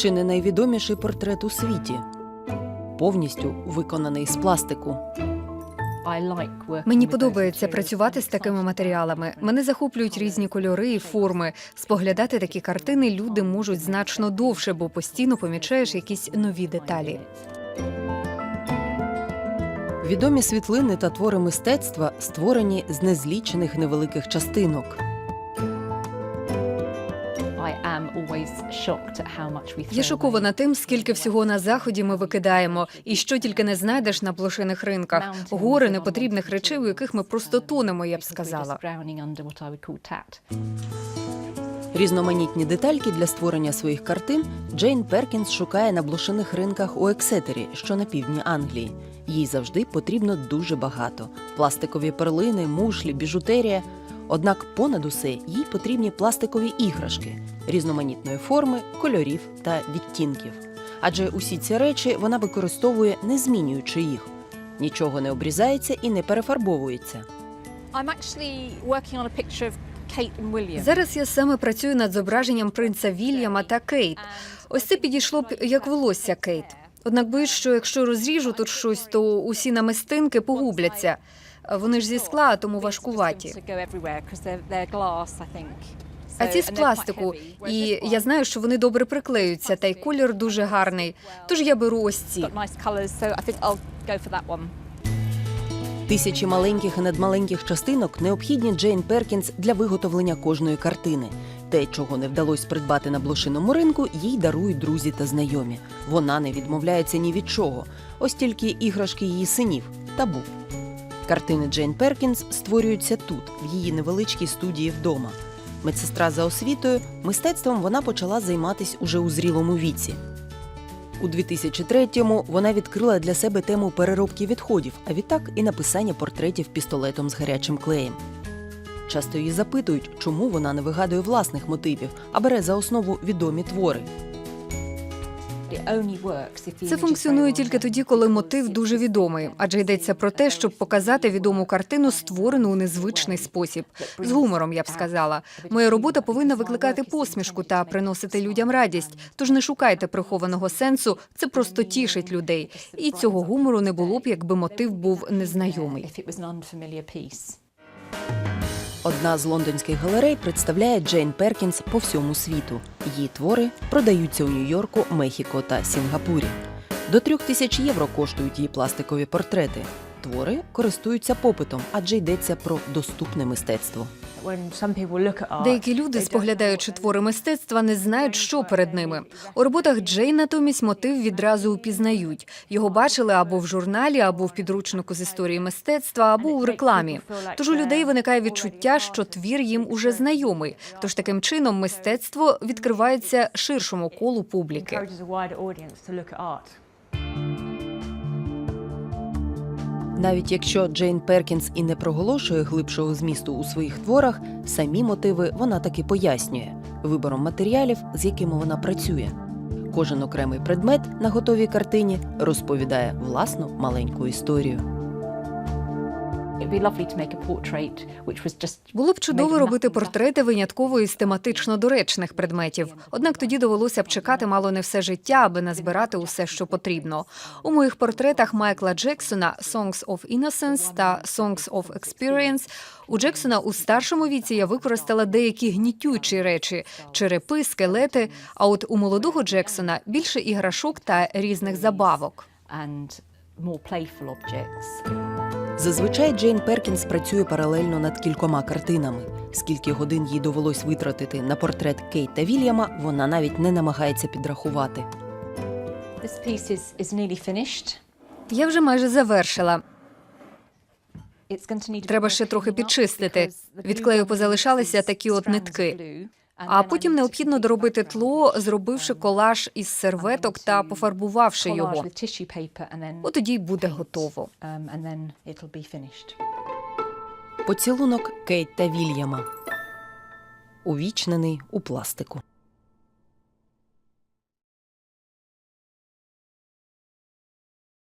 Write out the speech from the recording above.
Чи не найвідоміший портрет у світі? Повністю виконаний з пластику. Мені подобається працювати з такими матеріалами. Мене захоплюють різні кольори і форми. Споглядати такі картини люди можуть значно довше, бо постійно помічаєш якісь нові деталі. Відомі світлини та твори мистецтва створені з незлічених невеликих частинок. Я шокована тим, скільки всього на заході ми викидаємо, і що тільки не знайдеш на блошиних ринках. Гори непотрібних речей, у яких ми просто тонемо, я б сказала. Різноманітні детальки для створення своїх картин Джейн Перкінс шукає на блошиних ринках у Ексетері, що на півдні Англії. Їй завжди потрібно дуже багато: пластикові перлини, мушлі, біжутерія. Однак понад усе їй потрібні пластикові іграшки різноманітної форми, кольорів та відтінків. Адже усі ці речі вона використовує, не змінюючи їх. Нічого не обрізається і не перефарбовується. Зараз я саме працюю над зображенням принца Вільяма та Кейт. Ось це підійшло б як волосся Кейт. Однак боюсь, що якщо розріжу тут щось, то усі намистинки погубляться. Вони ж зі скла, тому важкуваті. А ці з пластику, і я знаю, що вони добре приклеються, та й колір дуже гарний. Тож я беру ось ці. Тисячі маленьких і надмаленьких частинок необхідні Джейн Перкінс для виготовлення кожної картини. Те, чого не вдалося придбати на блошиному ринку, їй дарують друзі та знайомі. Вона не відмовляється ні від чого. Ось тільки іграшки її синів табу. Картини Джейн Перкінс створюються тут, в її невеличкій студії вдома. Медсестра за освітою, мистецтвом вона почала займатися уже у зрілому віці. У 2003-му вона відкрила для себе тему переробки відходів, а відтак і написання портретів пістолетом з гарячим клеєм. Часто її запитують, чому вона не вигадує власних мотивів, а бере за основу відомі твори. Це функціонує тільки тоді, коли мотив дуже відомий, адже йдеться про те, щоб показати відому картину, створену у незвичний спосіб. З гумором, я б сказала. Моя робота повинна викликати посмішку та приносити людям радість. Тож не шукайте прихованого сенсу, це просто тішить людей. І цього гумору не було б, якби мотив був незнайомий. Одна з лондонських галерей представляє Джейн Перкінс по всьому світу. Її твори продаються у Нью-Йорку, Мехіко та Сінгапурі. До трьох тисяч євро коштують її пластикові портрети. Твори користуються попитом, адже йдеться про доступне мистецтво. Деякі люди, споглядаючи твори мистецтва, не знають, що перед ними. У роботах Джейн натомість мотив відразу упізнають. Його бачили або в журналі, або в підручнику з історії мистецтва, або у рекламі. Тож у людей виникає відчуття, що твір їм уже знайомий. Тож таким чином мистецтво відкривається ширшому колу публіки. Навіть якщо Джейн Перкінс і не проголошує глибшого змісту у своїх творах, самі мотиви вона таки пояснює вибором матеріалів, з якими вона працює. Кожен окремий предмет на готовій картині розповідає власну маленьку історію. Було б чудово робити портрети винятково із тематично доречних предметів. Однак тоді довелося б чекати мало не все життя, аби назбирати усе, що потрібно. У моїх портретах Майкла Джексона «Songs of Innocence» та «Songs of Experience» у Джексона у старшому віці я використала деякі гнітючі речі черепи, скелети. А от у молодого Джексона більше іграшок та різних забавок. Зазвичай Джейн Перкінс працює паралельно над кількома картинами. Скільки годин їй довелось витратити на портрет Кейт та Вільяма, вона навіть не намагається підрахувати. Я вже майже завершила. Треба ще трохи підчистити. Від клею позалишалися такі от нитки. А потім необхідно доробити тло, зробивши колаж із серветок та пофарбувавши його. От тоді й буде готово. Поцілунок Кейт та Вільяма. Увічнений у пластику.